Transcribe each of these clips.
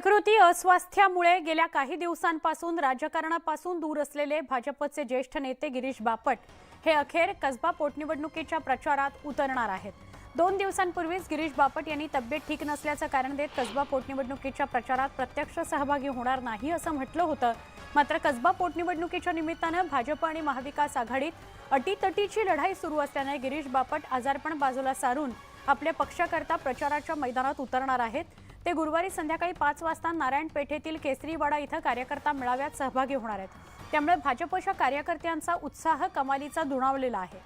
प्रकृती अस्वास्थ्यामुळे गेल्या काही दिवसांपासून राजकारणापासून दूर असलेले भाजपचे ज्येष्ठ नेते गिरीश बापट हे अखेर कसबा पोटनिवडणुकीच्या प्रचारात उतरणार आहेत. दोन दिवसांपूर्वीच गिरीश बापट यांनी तब्येत ठीक नसल्याचं कारण देत कसबा पोटनिवडणुकीच्या प्रचारात प्रत्यक्ष सहभागी होणार नाही असं म्हटलं होतं. मात्र कसबा पोटनिवडणुकीच्या निमित्तानं भाजप आणि महाविकास आघाडीत अटीतटीची लढाई सुरू असल्याने गिरीश बापट आजारपण बाजूला सारून आपल्या पक्षाकरता प्रचाराच्या मैदानात उतरणार आहेत. ते गुरुवारी संध्याकाळी पाच वाजता नारायण पेठेतील केसरीवाडा इथं कार्यकर्ता मेळाव्यात सहभागी होणार आहेत. त्यामुळे भाजपच्या कार्यकर्त्यांचा उत्साह कमालीचा दुणावलेला आहे.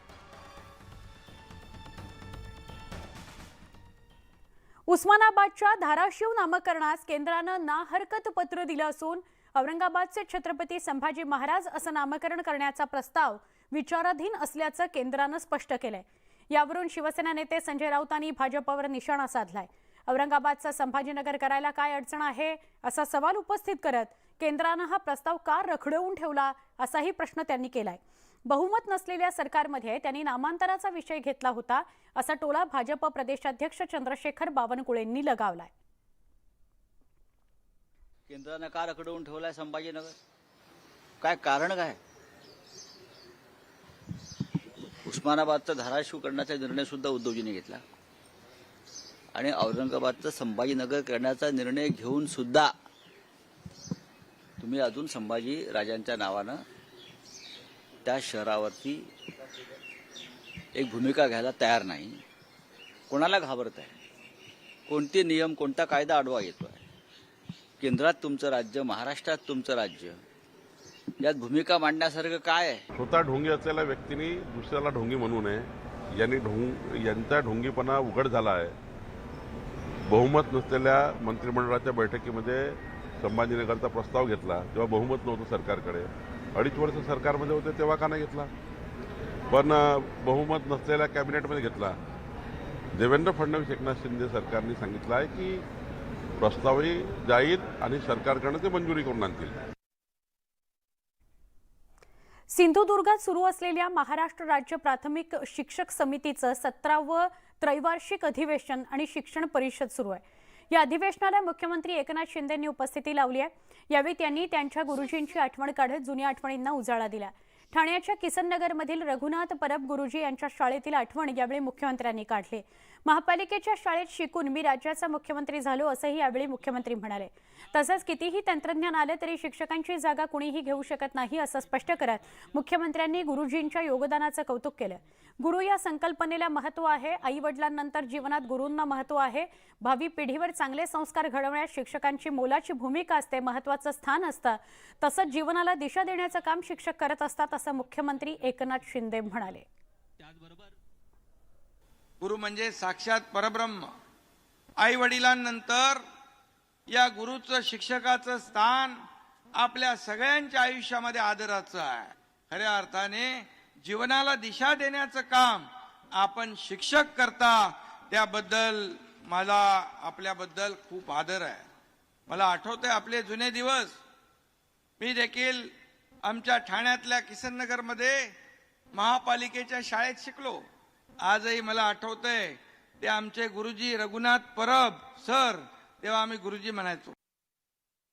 उस्मानाबादच्या धाराशिव नामकरणास केंद्रानं ना हरकत पत्र दिलं असून औरंगाबादचे छत्रपती संभाजी महाराज असं नामकरण करण्याचा प्रस्ताव विचाराधीन असल्याचं केंद्रानं स्पष्ट केलंय. यावरून शिवसेना नेते संजय राऊतांनी भाजपवर निशाणा साधलाय. औरंगाबादचा संभाजीनगर करायला काय अडचण आहे असा सवाल उपस्थित करत केंद्रानं हा प्रस्ताव का रखडवून ठेवला असाही प्रश्न त्यांनी केलाय. बहुमत नसलेल्या सरकारमध्ये त्यांनी नामांतराचा विषय घेतला होता असा टोला भाजप प्रदेशाध्यक्ष चंद्रशेखर बावनकुळेंनी लगावलाय. केंद्रानं का रखडवून ठेवलाय संभाजीनगर? काय कारण काय? उस्मानाबादचं धाराशिव करण्याचा निर्णय सुद्धा उद्धवजीने घेतला. आणि औरंगाबादचं संभाजीनगर करण्याचा निर्णय घेऊन सुद्धा तुम्ही अजून संभाजी राजांच्या नावानं त्या शहरावरती एक भूमिका घ्यायला तयार नाही. कोणाला घाबरत आहे? कोणते नियम कोणता कायदा आडवा येतोय? केंद्रात तुमचं राज्य महाराष्ट्रात तुमचं राज्य यात भूमिका मांडण्यासारखं काय आहे? स्वतः ढोंगी असलेल्या व्यक्तीने दुसऱ्याला ढोंगी म्हणू नये. यांनी ढोंग यांचा ढोंगीपणा उघड झाला आहे. बहुमत नसलेल्या मंत्रिमंडळाच्या बैठकीमध्ये संभाजीनगरचा प्रस्ताव घेतला तेव्हा बहुमत नव्हतं सरकारकडे. अडीच वर्ष सरकारमध्ये होते तेव्हा का नाही घेतला? पण बहुमत नसलेल्या कॅबिनेटमध्ये घेतला. देवेंद्र फडणवीस एकनाथ शिंदे सरकारने सांगितलं आहे की प्रस्तावही जाईल आणि सरकारकडनं ते मंजुरी करून आणतील. सिंधुदुर्गात सुरू असलेल्या महाराष्ट्र राज्य प्राथमिक शिक्षक समितीचं सतरावं त्रैवार्षिक अधिवेशन आणि शिक्षण परिषद सुरू आहे. या अधिवेशनाला मुख्यमंत्री एकनाथ शिंदेंनी उपस्थिती लावली आहे. यावेळी त्यांनी त्यांच्या गुरुजींची आठवण काढत जुन्या आठवणींना उजाळा दिला. ठाण्याच्या किसननगरमधील रघुनाथ परब गुरुजी यांच्या शाळेतील आठवण यावेळी मुख्यमंत्र्यांनी काढली. महापालिकेच्या शाळेत शिकून मी राज्याचा मुख्यमंत्री झालो असंही यावेळी मुख्यमंत्री म्हणाले. तसंच कितीही तंत्रज्ञान आलं तरी शिक्षकांची जागा कुणीही घेऊ शकत नाही असं स्पष्ट करत मुख्यमंत्र्यांनी गुरुजींच्या योगदानाचं कौतुक केलं. गुरु या संकल्पनेला महत्त्व आहे. आई वडिलांनंतर जीवनात गुरूंना महत्त्व आहे. भावी पिढीवर चांगले संस्कार घडवण्यात शिक्षकांची मोलाची भूमिका असते महत्वाचं स्थान असतं. तसंच जीवनाला दिशा देण्याचं काम शिक्षक करत असतात असं मुख्यमंत्री एकनाथ शिंदे म्हणाले. गुरु म्हणजे साक्षात परब्रह्म. आई वडिलांनंतर या गुरुचं शिक्षकाचं स्थान आपल्या सगळ्यांच्या आयुष्यामध्ये आदराचं आहे. खऱ्या अर्थाने जीवनाला दिशा देण्याचं काम आपण शिक्षक करता त्याबद्दल मला आपल्याबद्दल खूप आदर आहे. मला आठवतंय आपले जुने दिवस. मी देखील आमच्या ठाण्यातल्या किसननगरमध्ये महापालिकेच्या शाळेत शिकलो. आजही मला आठवतंय ते आमचे गुरुजी रघुनाथ परब सर तेव्हा आम्ही गुरुजी म्हणायचो.